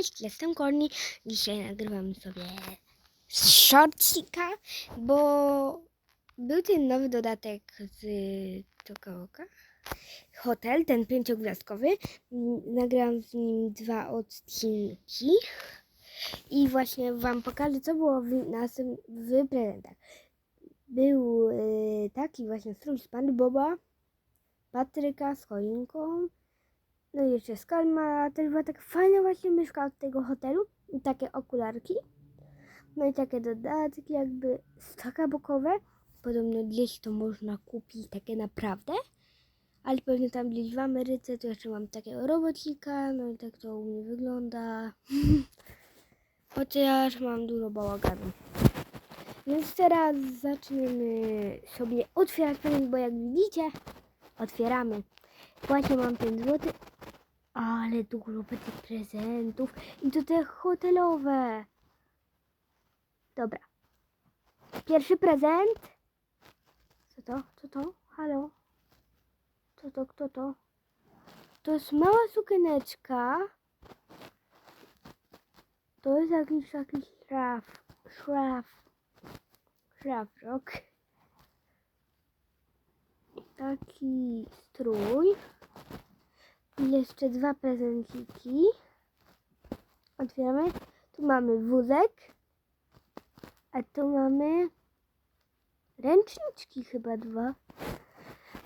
Cześć, jestem Korni. Dzisiaj nagrywam sobie shortsika, bo był ten nowy dodatek z Tokaoka. Hotel, ten pięciogwiazdkowy. Nagrałam z nim dwa odcinki i właśnie Wam pokażę, co było w, następ- w prezentach. Był y, taki właśnie strój z Boba, Patryka z choinką, no i jeszcze Skalma, też była tak fajna właśnie myszka od tego hotelu i takie okularki. No i takie dodatki jakby staka bokowe. Podobno gdzieś to można kupić takie naprawdę. Ale pewnie tam gdzieś w Ameryce to jeszcze mam takiego robocika, no i tak to u mnie wygląda. Chociaż mam dużo bałaganu. Więc teraz zaczniemy sobie otwierać prezent, bo jak widzicie, otwieramy. Właśnie mam 5 zł. Ale dużo będzie prezentów. I to te hotelowe. Dobra. Pierwszy prezent. Co to? Co to? Halo? Co to? Kto to? To jest mała sukieneczka. To jest jakiś taki szraf. Szraf. Szrafrok. Taki strój. Jeszcze dwa prezenciki. Otwieramy. Tu mamy wózek. A tu mamy ręczniczki chyba dwa.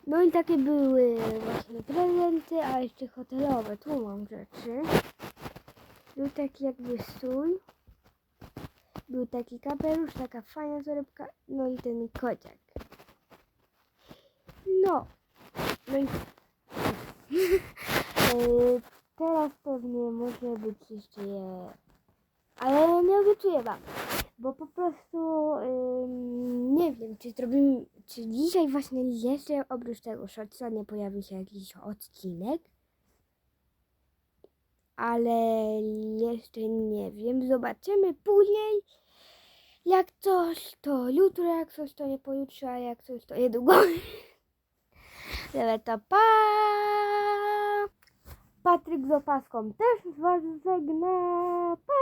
No i takie były właśnie prezenty, a jeszcze hotelowe. Tu mam rzeczy. Był taki jakby stół. Był taki kapelusz, taka fajna torebka. No i ten kociak. No. No i teraz pewnie może być jeszcze je... Ale nie obiecuję wam, bo po prostu nie wiem, czy zrobimy, czy dzisiaj właśnie jeszcze oprócz tego shortsa nie pojawi się jakiś odcinek. Ale jeszcze nie wiem, zobaczymy później. Jak coś to jutro, jak coś to nie pojutrze, a jak coś to niedługo. Dobra, to pa! Patryk z opaską też was żegna. Pa!